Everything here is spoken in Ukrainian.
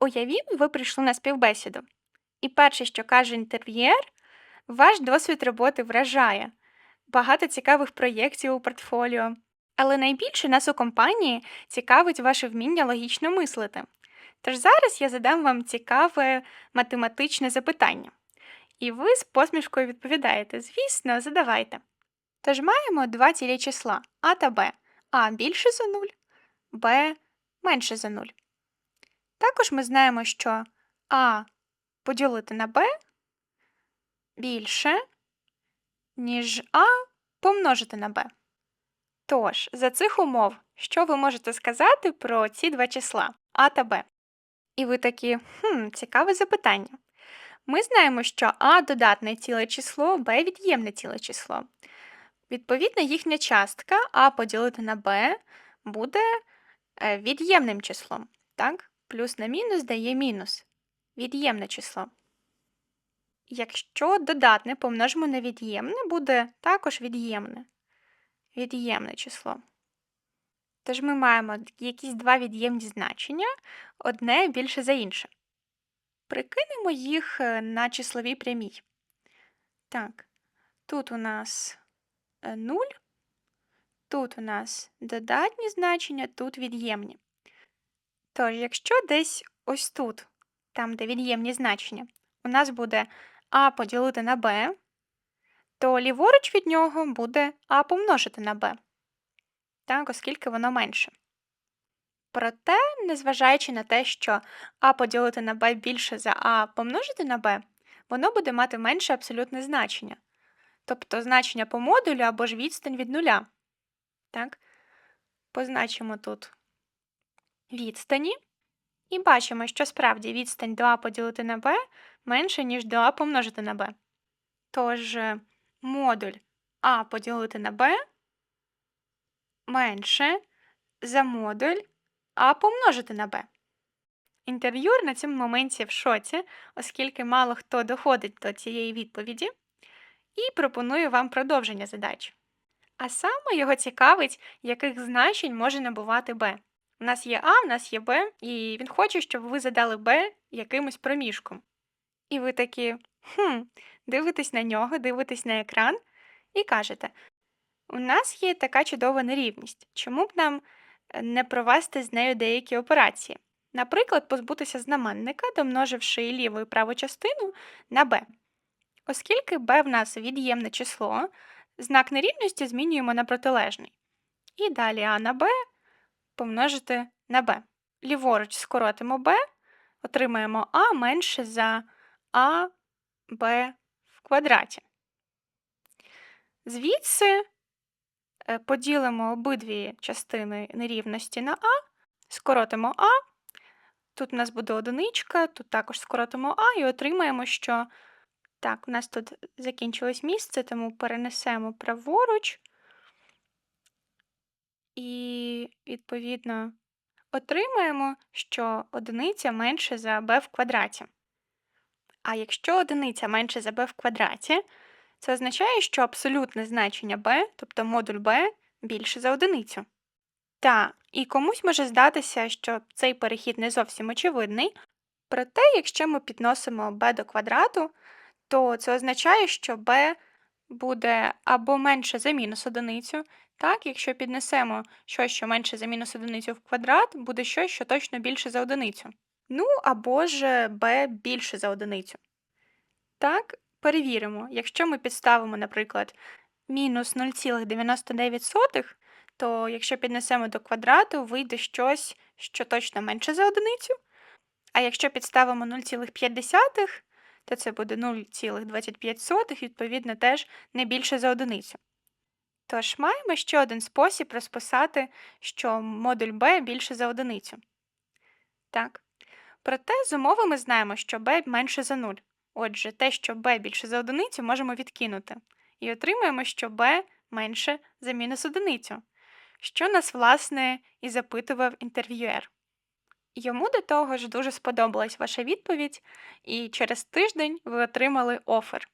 Уявімо, ви прийшли на співбесіду. І перше, що каже інтерв'єр, ваш досвід роботи вражає. Багато цікавих проєктів у портфоліо. Але найбільше нас у компанії цікавить ваше вміння логічно мислити. Тож зараз я задам вам цікаве математичне запитання. І ви з посмішкою відповідаєте: звісно, задавайте. Тож маємо два цілі числа А та Б. А більше за 0, Б менше за 0. Також ми знаємо, що А поділити на Б більше, ніж А помножити на Б. Тож, за цих умов, що ви можете сказати про ці два числа А та Б? І ви такі, хм, цікаве запитання. Ми знаємо, що А додатне ціле число, Б від'ємне ціле число. Відповідно, їхня частка А поділити на Б буде е, від'ємним числом. Так? Плюс на мінус дає мінус. Від'ємне число. Якщо додатне помножимо на від'ємне, буде також від'ємне. Від'ємне число. Тож ми маємо якісь два від'ємні значення, одне більше за інше. Прикинемо їх е, на числовій прямій. Так, тут у нас 0, тут у нас додатні значення, тут від'ємні. Тож, якщо десь ось тут, там, де від'ємні значення, у нас буде а поділити на b, то ліворуч від нього буде а помножити на b, так, оскільки воно менше. Проте, незважаючи на те, що а поділити на b більше за а помножити на b, воно буде мати менше абсолютне значення, тобто значення по модулю або ж відстань від нуля. Так? Позначимо тут відстані. І бачимо, що справді відстань до А поділити на Б менше, ніж до А помножити на Б. Тож е, модуль А поділити на Б менше за модуль А помножити на Б. Інтерв'юр на цьому моменті в шоці, оскільки мало хто доходить до цієї відповіді, і пропонує вам продовження задач. А саме його цікавить, яких значень може набувати Б. У нас є А, у нас є Б, і він хоче, щоб ви задали Б якимось проміжком. І ви такі, хм, дивитесь на нього, дивитесь на екран і кажете: у нас є така чудова нерівність. Чому б нам е, не провести з нею деякі операції? Наприклад, позбутися знаменника, домноживши ліву і праву частину на b. Оскільки b в нас від'ємне число, знак нерівності змінюємо на протилежний. І далі а на b помножити на b. Ліворуч скоротимо b, отримаємо а менше за а b в квадраті. Звідси е, поділимо обидві частини нерівності на а, скоротимо а. Тут у нас буде одиничка, тут також скоротимо а і отримаємо, що так, у нас тут закінчилось місце, тому перенесемо праворуч. І, відповідно, отримаємо, що одиниця менше за b в квадраті. А якщо одиниця менше за b в квадраті, це означає, що абсолютне значення b, тобто модуль b, більше за одиницю. Та, і комусь може здатися, що цей перехід не зовсім очевидний, проте, якщо ми підносимо b до квадрату, то це означає, що b буде або менше за мінус одиницю, так, якщо піднесемо щось, що менше за мінус одиницю в квадрат, буде щось, що точно більше за одиницю. Ну, або ж b більше за одиницю. Так, перевіримо, якщо ми підставимо, наприклад, мінус 0,99, то якщо піднесемо до квадрату, вийде щось, що точно менше за одиницю. А якщо підставимо 0,5, то це буде 0,25, відповідно, теж не більше за одиницю. Тож маємо ще один спосіб розписати, що модуль b більше за одиницю. Так. Проте з умови ми знаємо, що b менше за 0. Отже, те, що b більше за одиницю, можемо відкинути. І отримаємо, що b менше за мінус одиницю, що нас, власне, і запитував інтерв'юер. Йому до того ж дуже сподобалась ваша відповідь, і через тиждень ви отримали офер.